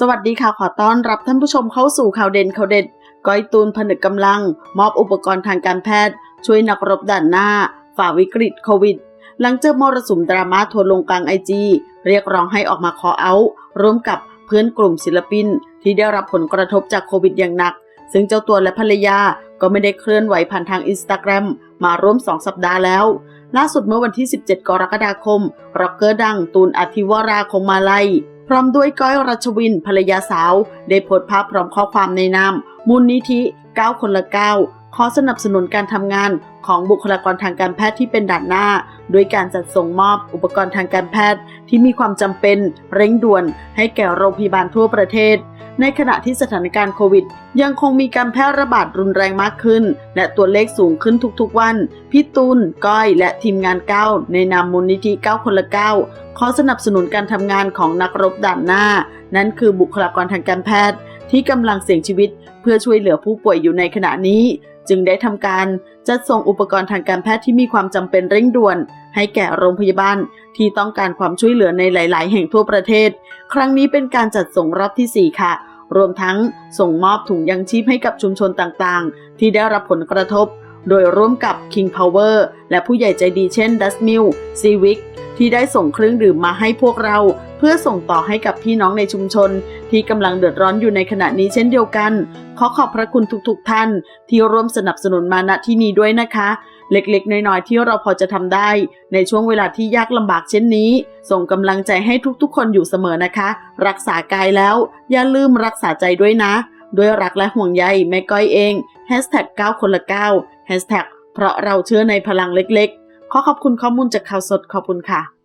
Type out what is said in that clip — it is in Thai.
สวัสดีค่ะขอต้อนรับท่านผู้ชมเข้าสู่ข่าวเด่นข่าวเด็ดก้อยตูนผนึกกำลัง มอบอุปกรณ์ทางการแพทย์ ช่วยนักรบด่านหน้า ฝ่าวิกฤตโควิด หลังเจอมรสุมดราม่าทัวลงกลางไอจีเรียกร้องให้ออกมาขอเอาท์ร่วมกับเพื่อนกลุ่มศิลปิน ที่ได้รับผลกระทบจากโควิดอย่างหนัก ซึ่งเจ้าตัวและภรรยาก็ไม่ได้เคลื่อนไหวผ่านทางอินสตาแกรมมาร่วม 2 สัปดาห์แล้ว ล่าสุดเมื่อวันที่ 17 กรกฎาคมร็อกเกอร์ดังตูนอธิวราคงมาลัย พร้อมด้วยก้อยรัชวินภรรยาสาว ได้โพสต์ภาพพร้อมข้อความในนามมูลนิธิ 9 คนละ 9 ขอสนับสนุนการทำงานของบุคลากรทางการแพทย์ที่เป็นด่านหน้าด้วยการจัดส่งมอบอุปกรณ์ทางการแพทย์ที่มีความจำเป็นเร่งด่วนให้แก่โรงพยาบาลทั่วประเทศ ในขณะที่สถานการณ์โควิด ยังคงมีการแพร่ระบาดรุนแรงมากขึ้น และตัวเลขสูงขึ้นทุกๆวันพี่ตูนก้อยและทีมงานเก้าในนามมูลนิธิ9คนละ9ขอสนับสนุนการทำงานของนักรบด่านหน้า นั่นคือบุคลากรทางการแพทย์ที่กำลังเสี่ยงชีวิต เพื่อช่วยเหลือผู้ป่วยอยู่ในขณะนี้ จึงได้ทำการจัดส่งอุปกรณ์ทางการแพทย์ที่มีความจำเป็นเร่งด่วน ให้แก่โรงพยาบาลที่ต้องการความช่วยเหลือในหลาย ๆ แห่งทั่วประเทศ ครั้งนี้เป็นการจัดส่งรอบที่ 4 ค่ะ รวมทั้งส่งมอบถุงยังชีพให้กับชุมชนต่าง ๆ ที่ได้รับผลกระทบ โดยร่วมกับ King Power และผู้ใหญ่ใจดีเช่น Dust Mill Civic ที่ได้ส่งเครื่องดื่มมาให้พวกเรา เพื่อส่งต่อให้กับพี่น้องในชุมชน ที่กำลังเดือดร้อนอยู่ในขณะนี้เช่นเดียวกัน ขอขอบพระคุณทุกๆท่าน ที่ร่วมสนับสนุนมาณที่นี้ด้วยนะคะ เล็กๆ น้อยๆที่เราพอจะทำได้ ในช่วงเวลาที่ยากลำบากเช่นนี้ ส่งกำลังใจให้ทุกๆ คนอยู่เสมอนะคะ รักษากายแล้ว อย่าลืมรักษาใจด้วยนะ ด้วยรักและห่วงใยแม่ก้อยเอง Hashtag 9คนละ9 Hashtag เพราะเราเชื่อในพลังเล็กๆ ขอขอบคุณข้อมูลจากข่าวสดขอบคุณค่ะ